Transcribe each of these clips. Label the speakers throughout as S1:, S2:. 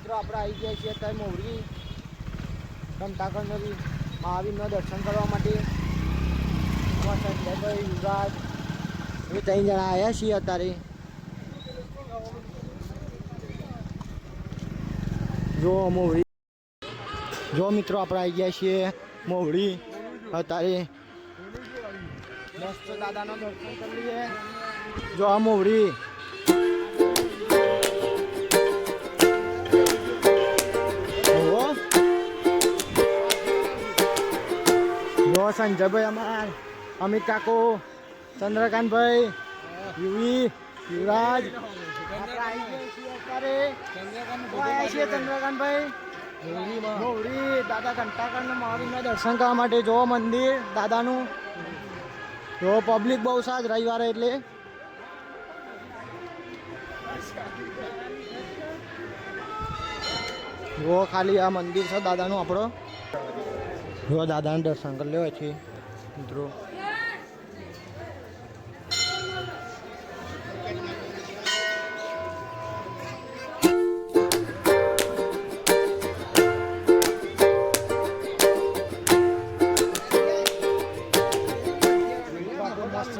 S1: મિત્રો, આપણે આવી ગયા છીએ અત્યારે મોવડી કંટાકળ નદી મહાવીરના દર્શન કરવા માટે. સંજયભાઈ યુવરાજ. એ ત્રણ જણા આવ્યા છીએ અત્યારે. જો મોવડી જો મિત્રો, આપણે આવી ગયા છીએ મોવડી અત્યારે. મસ્ત દાદાનો દર્શન કરી લઈએ. જો આ મોવડી સંજયભાઈ અમાર. અમિત કાકો, ચંદ્રકાંતભાઈ, યુવી, યુવરાજ. ચંદ્રકાંતભાઈ. દાદા દર્શન કરવા માટે જો મંદિર, દાદાનું. જો પબ્લિક બહુ સાજ રવિવારે એટલે. જો ખાલી આ મંદિર છે દાદાનું આપણો. જો દાદાને દર્શન કરી લેવા છે, મિત્રો.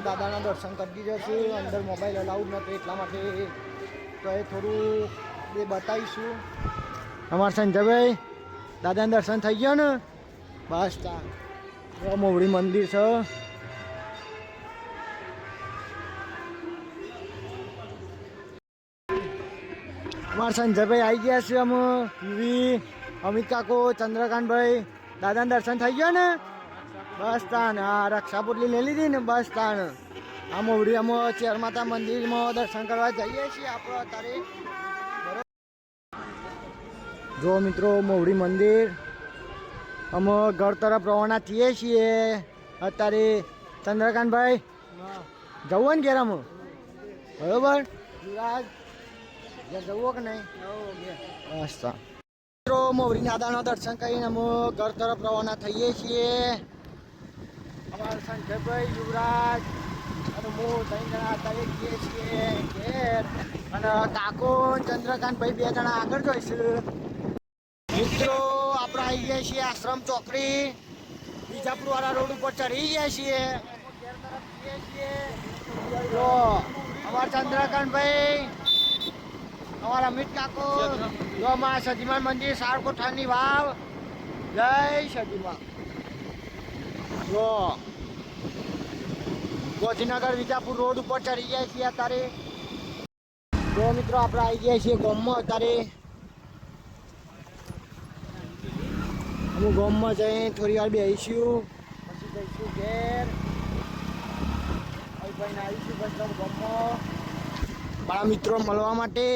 S1: દાદાના દર્શન કરી દીધા છે. અંદર મોબાઈલ અલાઉડ નહોતો એટલા માટે તો એ થોડું એ બતાવીશું. અમારા સંજયભાઈ, દાદાના દર્શન થઈ ગયા ને? બસ મોવડી મંદિર છે. અમારા સંજયભાઈ આવી ગયા છે અમે યુવી અમિત કાકો, ચંદ્રકાંતભાઈ. દાદાને દર્શન થઈ ગયા ને? બસ તાન હા રક્ષા પોટલી લઈ લીધી ને બસ તાન આ મોવડી અમે ચેર માતા મંદિરમાં દર્શન કરવા જઈએ છીએ આપણે અત્યારે. જો મિત્રો, મોવડી મંદિર. અમે ઘર તરફ રવાના થઈએ છીએ. અત્યારે ચંદ્રકાંતભાઈ, જવું ને ઘેર અમે બરોબર? યુવરાજ જવું કે નહીં? અચ્છા મિત્રો મોવડી દાદાના દર્શન કરીને અમે ઘર તરફ રવાના થઈએ છીએ. અમારા સંજયભાઈ, યુવરાજ અને હું ત્રણ જણા અત્યારે જઈએ છીએ. ઘેર. અને કાકો ચંદ્રકાંતભાઈ બે જણા આગળ જોઈશું. આવી ગયા છીએ આશ્રમ ચોકડી. બીજાપુરવાળા રોડ ઉપર ચડી ગયા છીએ. જો અમારા ચંદ્રકાંતભાઈ, અમારા અમિત કાકો, જો અમારા સજીમાન મંદિર સારકોઠાની વાવ. જય સજીમાન જો ગોધીનગર, વિજાપુર રોડ ઉપર ચડી ગયા છીએ અત્યારે. જો મિત્રો, આપણે આવી ગયા છીએ ગામમાં અત્યારે. અમે ગામમાં જઈ થોડી વાર બેસીશું પછી જઈશું ઘેર. ભાઈને આવીશું બસ ગામમાં. મારા મિત્રો મળવા માટે.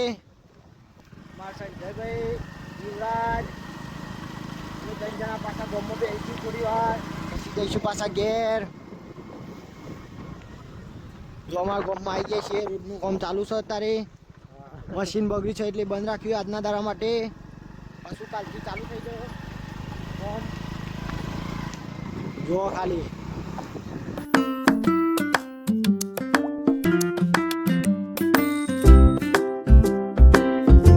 S1: મારા સંજયભાઈ યુવરાજ. અમે ત્રણ જણા પાછા ગોમમાં બેસીશું થોડી વાર. પછી જઈશું પાછા ઘેર. જો અમારા ગામમાં આવી ગયા છીએ. રોડનું કામ ચાલુ છે અત્યારે. મશીન બગડી છે એટલે બંધ રાખ્યું આજના દાડા માટે. પાછું કાલથી ચાલુ થઈ કામ જો ખાલી.